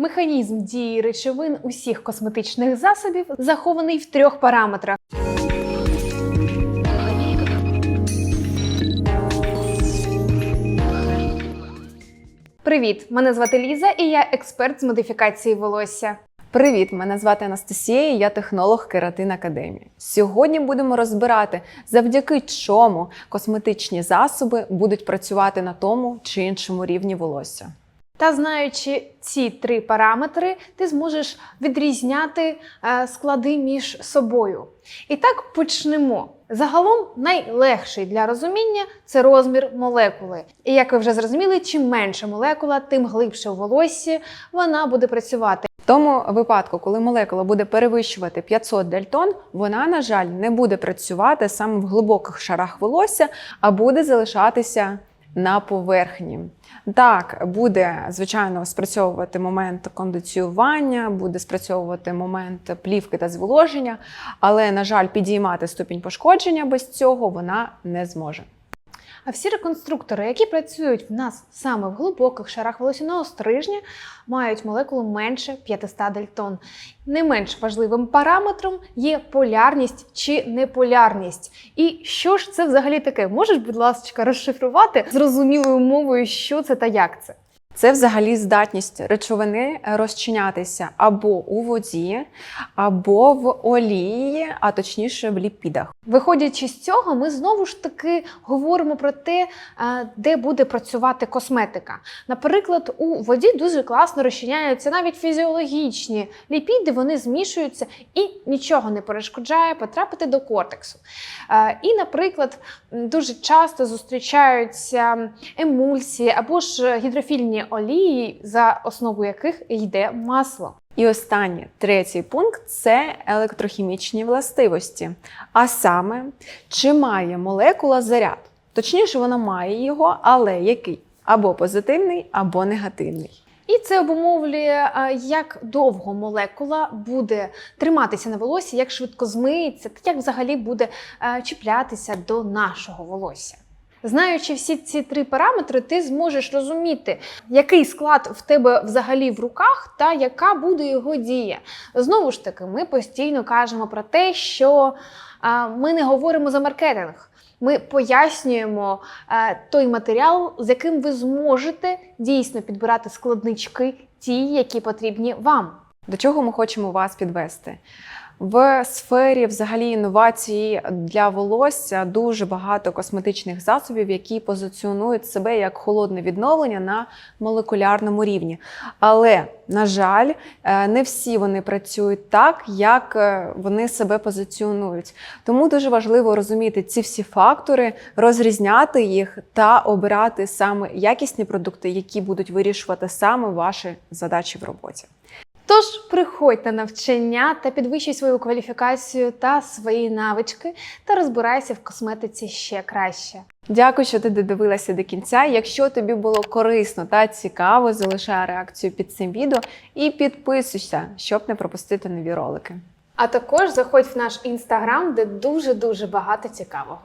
Механізм дії речовин усіх косметичних засобів захований в трьох параметрах. Привіт! Мене звати Ліза і я експерт з модифікації волосся. Привіт, мене звати Анастасія, я технолог Кератин Академії. Сьогодні будемо розбирати, завдяки чому косметичні засоби будуть працювати на тому чи іншому рівні волосся. Та знаючи ці три параметри, ти зможеш відрізняти е, склади між собою. І так почнемо. Загалом найлегший для розуміння це розмір молекули. І як ви вже зрозуміли, чим менша молекула, тим глибше у волоссі вона буде працювати. В тому випадку, коли молекула буде перевищувати 500 дельтон, вона, на жаль, не буде працювати саме в глибоких шарах волосся, а буде залишатися на поверхні. Так, буде, звичайно, спрацьовувати момент кондиціювання, буде спрацьовувати момент плівки та зволоження, але, на жаль, підіймати ступінь пошкодження без цього вона не зможе. А всі реконструктори, які працюють в нас саме в глибоких шарах волосяного стрижня, мають молекулу менше 500 дельтон. Не менш важливим параметром є полярність чи неполярність. І що ж це взагалі таке? Можеш, будь ласка, розшифрувати зрозумілою мовою, що це та як це? Це взагалі здатність речовини розчинятися або у воді, або в олії, а точніше в ліпідах. Виходячи з цього, ми знову ж таки говоримо про те, е, де буде працювати косметика. Наприклад, у воді дуже класно розчиняються навіть фізіологічні ліпіди, вони змішуються і нічого не перешкоджає потрапити до кортексу. Е, І, наприклад, дуже часто зустрічаються емульсії або ж гідрофільні олії, за основу яких йде масло. І останнє, третій пункт це електрохімічні властивості. А саме, чи має молекула заряд? Точніше, вона має його, але який? Або позитивний, або негативний. І це обумовлює, як довго молекула буде триматися на волосі, як швидко змиється, як взагалі буде чіплятися до нашого волосся. Знаючи всі ці три параметри, ти зможеш розуміти, який склад в тебе взагалі в руках та яка буде його дія. Знову ж таки, ми постійно кажемо про те, що ми не говоримо за маркетинг. Ми пояснюємо е, той матеріал, з яким ви зможете дійсно підбирати складнички, ті, які потрібні вам. До чого ми хочемо вас підвести? В сфері взагалі інновації для волосся дуже багато косметичних засобів, які позиціонують себе як холодне відновлення на молекулярному рівні. Але, на жаль, е, не всі вони працюють так, як е, вони себе позиціонують. Тому дуже важливо розуміти ці всі фактори, розрізняти їх та обирати саме якісні продукти, які будуть вирішувати саме ваші задачі в роботі. Тож приходь на навчання та підвищуй свою кваліфікацію та свої навички, та розбирайся в косметиці ще краще. Дякую, що ти додивилася до кінця. Якщо тобі було корисно та цікаво, залишай реакцію під цим відео і підписуйся, щоб не пропустити нові ролики. А також заходь в наш інстаграм, де дуже дуже багато цікавого.